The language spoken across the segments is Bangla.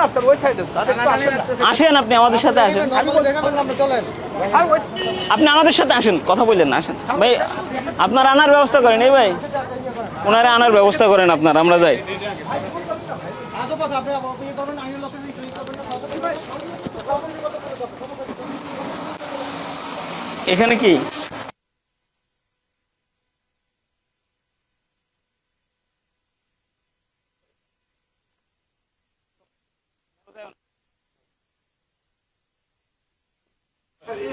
না স্যার ওই সাইডে আসেন আসেন আপনি আমাদের সাথে আসেন। আপনি আমাদের সাথে আসেন কথা বললেন না আসেন। ভাই আপনার আনার ব্যবস্থা করেন এই ভাই। ওনারা আনার ব্যবস্থা করেন আপনার আমরা যাই। এখানে কি এই সাইডে কোনো কিছু না স্যার।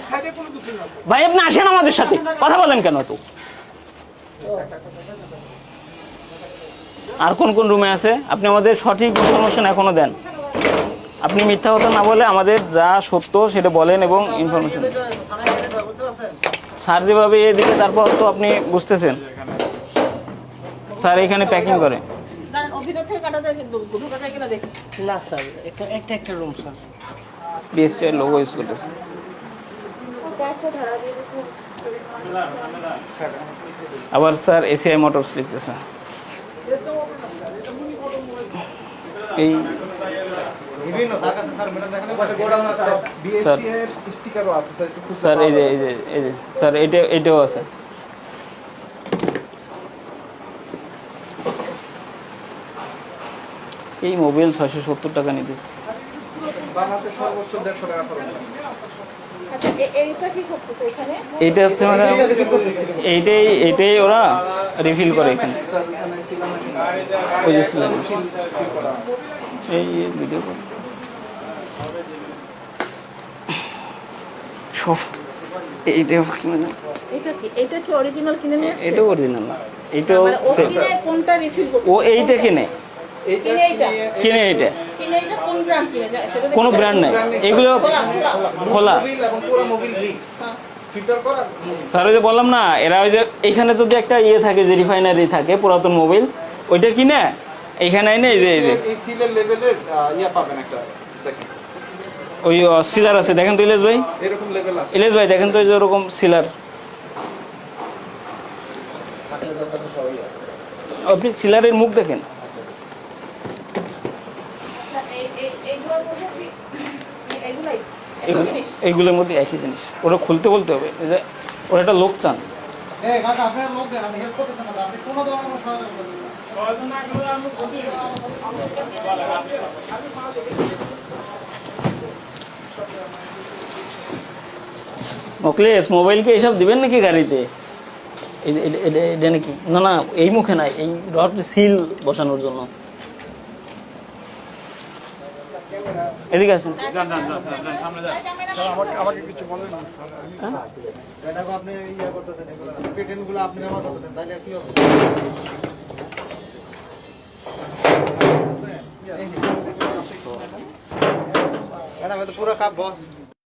ভাই আপনি আসেন আমাদের সাথে। কথা বলেন কেন তো আর কোন কোন রুমে আছে? আপনি আমাদের সঠিক ইনফরমেশন এখনও দেন। আপনি মিথ্যা কথা না বলে আমাদের যা সত্য সেটা বলেন এবং ইনফরমেশন স্যার যেভাবে এ এদিকে তারপর তো আপনি বুঝতেছেন। স্যার এখানে প্যাকিং করে। দাঁড়ান, অভিনয় থেকে কাটা যায় কিন্তু ঢোকা যায় কিনা দেখি। না স্যার একটা একটা একটা room sir. BST logo use করতেছে। আবার স্যার এসিআই মোটরস লিখতেছে। এই স্যার এই স্যার, এটা, এটাও আছে। এই মোবাইল ছয়শো সত্তর টাকা নিতেছে। এইটা কি করতেছে এখানে? এইটা হচ্ছে মানে এইটাই এইটাই ওরা রিফিল করে এখানে। এই ভিডিও করে সব এইটা মানে? এটা কি? এটা কি অরিজিনাল কিনে নিয়ে অরিজিনাল না। মানে ও কোনটা রিফিল করতে ও এইটা কিনে। কিনে এইটা? এটা কোন ব্র্যান্ড কিনে যায় সেটা দেখতে কোনো ব্র্যান্ড নাই। এগুলো খোলা মোবিল মোবিল হ্যাঁ। ফিল্টার করা স্যার ওই যে বললাম না এরা ওই যে এখানে যদি একটা ইয়ে থাকে যে রিফাইনারি থাকে পুরাতন মোবাইল ওইটা কিনে? এইখানে এনে এই যে এই যে। ওই সিলার আছে। দেখেন তো ইলেশ ভাই। এরকম লেভেল আছে। ইলেশ ভাই দেখেন তো ওই যে ওরকম সিলার আপনি সিলারের মুখ দেখেন। এইগুলোর মধ্যে? একই জিনিস? ওরা খুলতে বলতে হবে। যে ওরা একটা লোক চান। মকলেশ মোবাইলকে এইসব দিবেন নাকি গাড়িতে? এটা নাকি? না না এই মুখে নাই এই সিল বসানোর জন্য এদিকে আসুন আমাকে আমাকে কিছু বলেন না দেখো আপনি ইয়া করতেছেন এগুলো পেটেন্টগুলো আপনি জমা করতেছেন তাহলে কি হবে ম্যাডাম এটা পুরো কাপ বস।